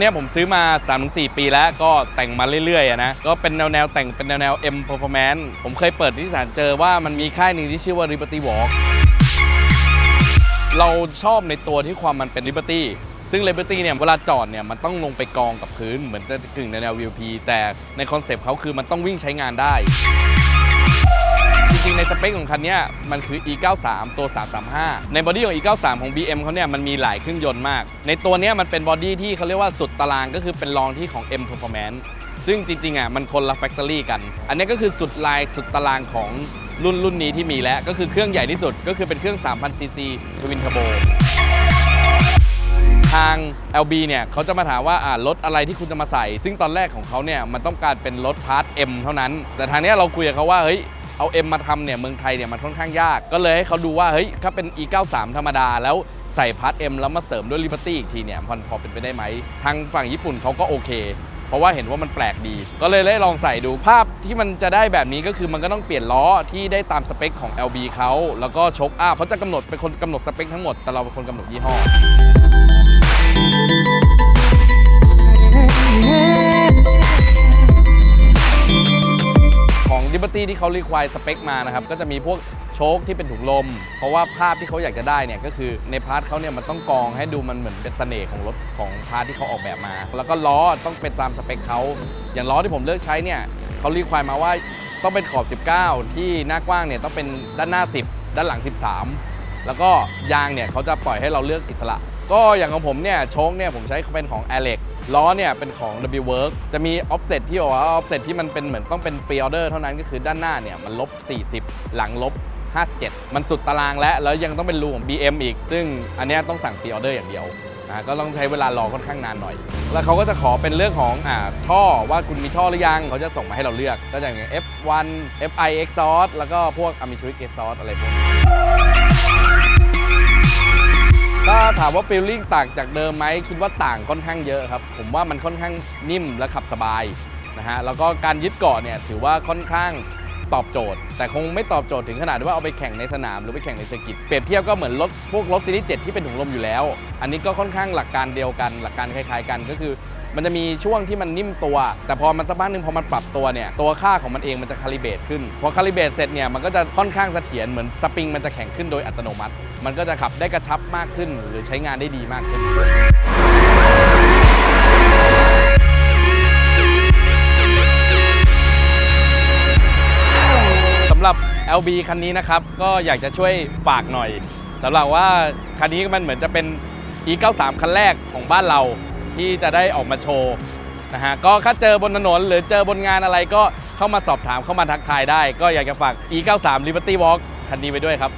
เนี้ยผมซื้อมา 3-4 ปีแล้วก็แต่งมาเรื่อยๆนะ ก็เป็นแนวแนวแต่งเป็นแนวแนว M Performance ผมเคยเปิดที่สารเจอว่ามันมีค่ายหนึ่งที่ชื่อว่า Liberty Walk เราชอบในตัวที่ความมันเป็น Liberty ซึ่ง Liberty เนี่ยเวลาจอดเนี่ยมันต้องลงไปกองกับพื้น เหมือนจะกึ่งในแนว VP แต่ในคอนเซปต์เขาคือมันต้องวิ่งใช้งานได้ ปคของคันนี้มันคือ E93 ตัว 335 ในบอดี้ของ E93 ของ BM เขาเนี่ยมันมีหลายเครื่องยนต์มาก ในตัวนี้มันเป็นบอดี้ที่เขาเรียกว่าสุดตารางก็คือเป็นรองที่ของ M Performance ซึ่งจริงๆอะมันคนละแฟคทอรี่กัน อันนี้ก็คือสุดลายสุดตารางของรุ่นรุ่นนี้ที่มีแล้ว ก็คือเครื่องใหญ่ที่สุดก็คือเป็นเครื่อง 3,000 cc Twin Turbo ทาง LB เนี่ยเขาจะมาถามว่าอ่ารถอะไรที่คุณจะมาใส่ ซึ่งตอนแรกของเขาเนี่ยมันต้องการเป็นรถพาร์ท M เท่านั้น แต่ทางเนี้ยเราคุยกับเขาว่าเฮ้ย เอา M มาทำเนี่ยเมืองไทยเนี่ยมันค่อนข้างยาก ก็เลยให้เขาดูว่าเฮ้ยถ้าเป็น E93 ธรรมดาแล้วใส่พาร์ท M แล้วมาเสริมด้วย Liberty อีกทีเนี่ยมันพอเป็นไปได้ไหมทางฝั่งญี่ปุ่นเขาก็โอเค เพราะว่าเห็นว่ามันแปลกดี ก็เลยได้ลองใส่ดูภาพที่มันจะได้แบบนี้ก็คือมันก็ต้องเปลี่ยนล้อที่ได้ตามสเปคของ LB เขาแล้วก็ชกอัพเขาจะกำหนดเป็นคนกำหนดสเปคทั้งหมดแต่เราเป็นคนกำหนดยี่ห้อ ซี่ที่เขารีควายสเปคมานะครับก็จะมีพวกโชคที่เป็นถุงลม เพราะว่าภาพที่เขาอยากจะได้เนี่ยก็คือในพาร์ทเขาเนี่ยมันต้องกองให้ดูมันเหมือนเป็นเสน่ห์ของรถของพาร์ทที่เขาออกแบบมา แล้วก็ล้อต้องเป็นตามสเปคเขาอย่างล้อที่ผมเลือกใช้เนี่ยเขารีควายมาว่าต้องเป็นขอบ 19 ที่หน้ากว้างเนี่ยต้องเป็นด้านหน้า 10 ด้านหลัง 13 แล้วก็ยางเนี่ยเขาจะปล่อยให้เราเลือกอิสระ ก็อย่างของผมเนี่ยโชคเนี่ยผมใช้เป็นของ a l e x ล้อเนี่ยเป็นของ W Work จะมี offset ที่บอกว่า offset ที่มันเป็นเหมือนต้องเป็น pre order เท่านั้นก็คือด้านหน้าเนี่ยมันลบ 40 หลังลบ 57 มันสุดตารางแล้ว แล้วยังต้องเป็นรูของ BM อีก ซึ่งอันนี้ต้องสั่ง pre order อย่างเดียวนะก็ต้องใช้เวลารอค่อนข้างนานหน่อย แล้วเขาก็จะขอเป็นเรื่องของอ่าท่อว่าคุณมีท่อหรือยัง เขาจะส่งมาให้เราเลือก ก็อย่าง F1 FI exhaust แล้วก็พวก Amitric exhaust อะไรพวกนี้ ถ้าถามว่าฟีลลิ่งต่างจากเดิมไหมคิดว่าต่างค่อนข้างเยอะครับ ผมว่ามันค่อนข้างนิ่มและขับสบายนะฮะแล้วก็การยึดเกาะเนี่ยถือว่าค่อนข้าง ตอบโจทย์ แต่คงไม่ตอบโจทย์ถึงขนาดที่ว่าเอาไปแข่งในสนามหรือไปแข่งในเซอร์กิตเปรียบเทียบก็เหมือนรถพวกรถซีรีส์7ที่เป็นถุงลมอยู่แล้ว อันนี้ก็ค่อนข้างหลักการเดียวกัน หลักการคล้ายๆกันก็คือ มันจะมีช่วงที่มันนิ่มตัว แต่พอมันสักพักหนึ่งพอมันปรับตัวเนี่ยตัวค่าของมันเองมันจะคาลิเบตขึ้นพอคาลิเบตเสร็จเนี่ยมันก็จะค่อนข้างเสถียรเหมือนสปริงมันจะแข็งขึ้นโดยอัตโนมัติ มันก็จะขับได้กระชับมากขึ้น หรือใช้งานได้ดีมากขึ้น หรับ LB คันนี้นะครับ ก็อยากจะช่วยฝากหน่อยสำหรับว่าคันนี้มันเหมือนจะเป็น E93 คันแรกของบ้านเราที่จะได้ออกมาโชว์นะฮะก็ถ้าเจอบนถนน หรือเจอบนงานอะไรก็เข้ามาสอบถามเข้ามาทักทายได้ ก็อยากจะฝาก E93 Liberty Walk คันนี้ไปด้วยครับ